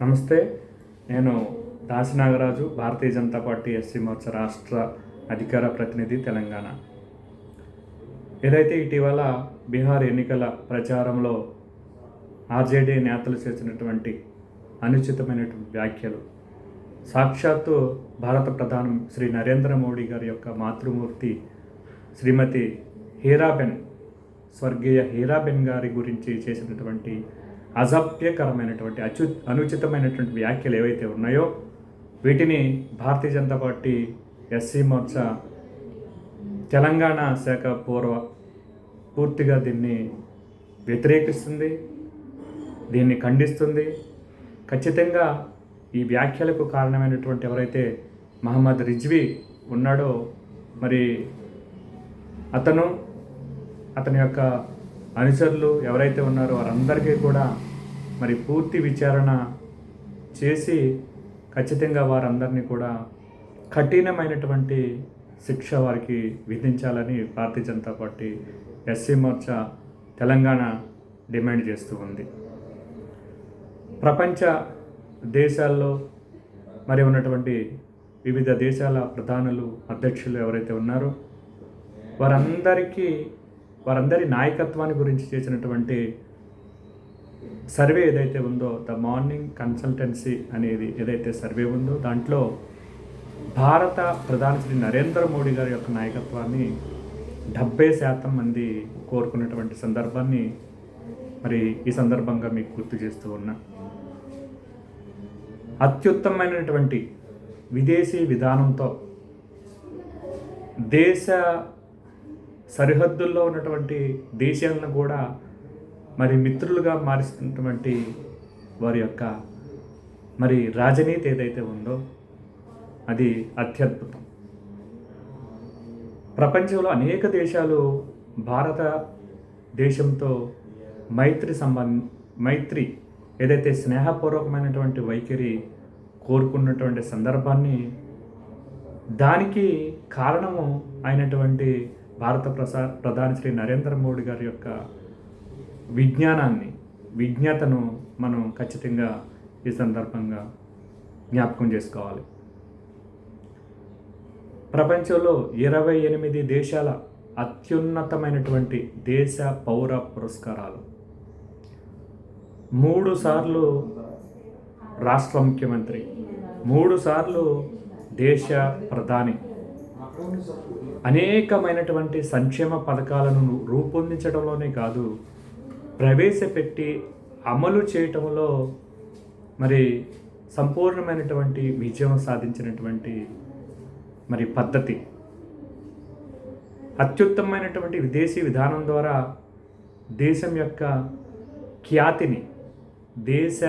నమస్తే నేను Dasi Nagaraju Bharatiya Janata party SC Morcha రాష్ట్ర అధికార ప్రతినిధి తెలంగాణ. ఏదైతే ఇటీవల బీహార్ ఎన్నికల ప్రచారంలో ఆర్జేడీ నేతలు చేసినటువంటి అనుచితమైనటువంటి వ్యాఖ్యలు సాక్షాత్తు భారత ప్రధాని శ్రీ నరేంద్ర మోడీ గారి యొక్క మాతృమూర్తి శ్రీమతి హీరాబెన్ స్వర్గీయ హీరాబెన్ గారి గురించి చేసినటువంటి అసభ్యకరమైనటువంటి అచు అనుచితమైనటువంటి వ్యాఖ్యలు ఏవైతే ఉన్నాయో వీటిని భారతీయ జనతా పార్టీ ఎస్సీ మోర్చా తెలంగాణ శాఖ పూర్వ పూర్తిగా దీన్ని వ్యతిరేకిస్తుంది దీన్ని ఖండిస్తుంది. ఖచ్చితంగా ఈ వ్యాఖ్యలకు కారణమైనటువంటి ఎవరైతే మహమ్మద్ రిజ్వీ ఉన్నాడో మరి అతను అతని యొక్క అనుచరులు ఎవరైతే ఉన్నారో వారందరికీ కూడా మరి పూర్తి విచారణ చేసి ఖచ్చితంగా వారందరినీ కూడా కఠినమైనటువంటి శిక్ష వారికి విధించాలని Bharatiya Janata Party SC Morcha Telangana demand చేస్తూ ఉంది. ప్రపంచ దేశాల్లో మరి ఉన్నటువంటి వివిధ దేశాల ప్రధానులు అధ్యక్షులు ఎవరైతే ఉన్నారో వారందరికీ వారందరి నాయకత్వాన్ని గురించి చేసినటువంటి సర్వే ఏదైతే ఉందో ద మార్నింగ్ కన్సల్టెన్సీ అనేది ఏదైతే సర్వే ఉందో దాంట్లో భారత ప్రధాని శ్రీ నరేంద్ర మోడీ గారి యొక్క నాయకత్వాన్ని డెబ్బై శాతం మంది కోరుకున్నటువంటి సందర్భాన్ని మరి ఈ సందర్భంగా మీకు గుర్తు చేస్తూ ఉన్నా. అత్యుత్తమైనటువంటి విదేశీ విధానంతో దేశ సరిహద్దుల్లో ఉన్నటువంటి దేశాలను కూడా మరి మిత్రులుగా మారుస్తున్నటువంటి వారి యొక్క మరి రాజనీతి ఏదైతే ఉందో అది అత్యద్భుతం. ప్రపంచంలో అనేక దేశాలు భారత దేశంతో మైత్రి సంబంధ మైత్రి ఏదైతే స్నేహపూర్వకమైనటువంటి వైఖరి కోరుకున్నటువంటి సందర్భాన్ని దానికి కారణము అయినటువంటి భారత ప్రసా ప్రధాని శ్రీ నరేంద్ర మోడీ గారి యొక్క విజ్ఞానాన్ని విజ్ఞతను మనం ఖచ్చితంగా ఈ సందర్భంగా జ్ఞాపకం చేసుకోవాలి. ప్రపంచంలో ఇరవై ఎనిమిది దేశాల అత్యున్నతమైనటువంటి దేశ పౌర పురస్కారాలు. మూడు సార్లు రాష్ట్ర ముఖ్యమంత్రి మూడు సార్లు దేశ ప్రధాని. అనేకమైనటువంటి సంక్షేమ పథకాలను రూపొందించడంలోనే కాదు ప్రవేశపెట్టి అమలు చేయటంలో మరి సంపూర్ణమైనటువంటి విజయం సాధించినటువంటి మరి పద్ధతి. అత్యుత్తమైనటువంటి విదేశీ విధానం ద్వారా దేశం యొక్క ఖ్యాతిని దేశ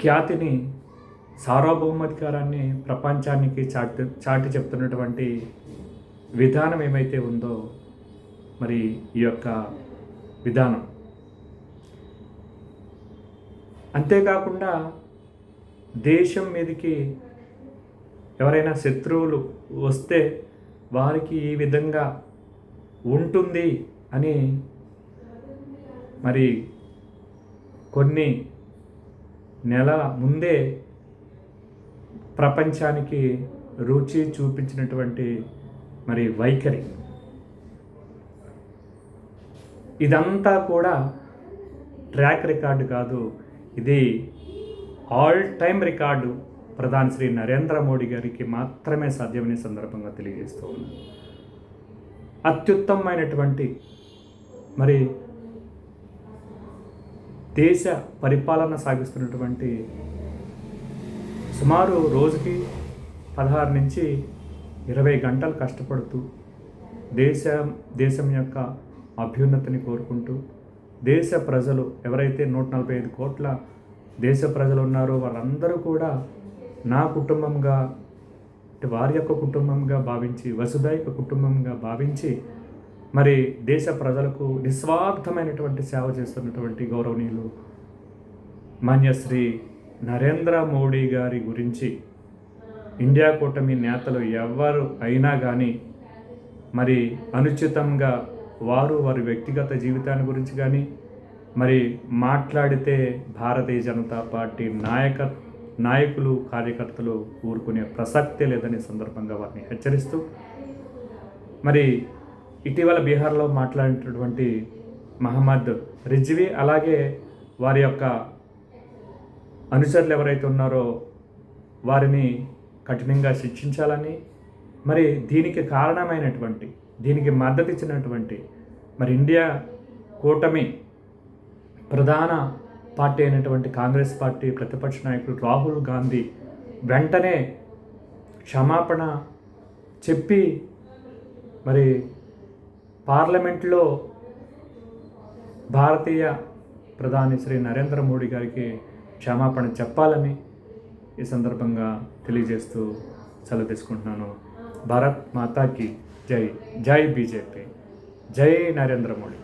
ఖ్యాతిని సార్వభౌమాధికారాన్ని ప్రపంచానికి చాటి చాటి చెప్తున్నటువంటి విధానం ఏమైతే ఉందో మరి ఈ యొక్క విధానం. అంతేకాకుండా దేశం మీదకి ఎవరైనా శత్రువులు వస్తే వారికి ఈ విధంగా ఉంటుంది అని మరి కొన్ని నెలల ముందే ప్రపంచానికి రుచి చూపించినటువంటి మరి వైఖరి. ఇదంతా కూడా ట్రాక్ రికార్డు కాదు ఇది ఆల్ టైమ్ రికార్డు ప్రధాని శ్రీ నరేంద్ర మోడీ గారికి మాత్రమే సాధ్యమనే సందర్భంగా తెలియజేస్తూ ఉన్నాను. అత్యుత్తమైనటువంటి మరి దేశ పరిపాలన సాగిస్తున్నటువంటి సుమారు రోజుకి పదహారు నుంచి ఇరవై గంటలు కష్టపడుతూ దేశం దేశం యొక్క అభ్యున్నతిని కోరుకుంటూ దేశ ప్రజలు ఎవరైతే నూట నలభై ఐదు కోట్ల దేశ ప్రజలు ఉన్నారో వాళ్ళందరూ కూడా నా కుటుంబంగా వారి యొక్క కుటుంబంగా భావించి వసుదైక కుటుంబంగా భావించి మరి దేశ ప్రజలకు నిస్వార్థమైనటువంటి సేవ చేస్తున్నటువంటి గౌరవనీయులు మాన్యశ్రీ నరేంద్ర మోడీ గారి గురించి ఇండియా కూటమి నేతలు ఎవరు అయినా కానీ మరి అనుచితంగా వారు వారి వ్యక్తిగత జీవితాన్ని గురించి కానీ మరి మాట్లాడితే భారతీయ జనతా పార్టీ నాయక నాయకులు కార్యకర్తలు ఊరుకునే ప్రసక్తే లేదని సందర్భంగా వారిని హెచ్చరిస్తూ మరి ఇటీవల బీహార్లో మాట్లాడినటువంటి మహమ్మద్ రిజ్వీ అలాగే వారి యొక్క అనుచరులు ఎవరైతే ఉన్నారో వారిని కఠినంగా శిక్షించాలని మరి దీనికి కారణమైనటువంటి దీనికి మద్దతు ఇచ్చినటువంటి మరి ఇండియా కూటమి ప్రధాన పార్టీ అయినటువంటి కాంగ్రెస్ పార్టీ ప్రతిపక్ష నాయకుడు రాహుల్ గాంధీ వెంటనే క్షమాపణ చెప్పి మరి పార్లమెంట్లో భారతీయ ప్రధాని శ్రీ నరేంద్ర మోడీ గారికి క్షమాపణ చెప్పాలని ఈ సందర్భంగా తెలియజేస్తూ సెలవు తీసుకుంటున్నాను. భారత్ మాతాకి జై. జై బీజేపీ. జై నరేంద్ర మోడీ.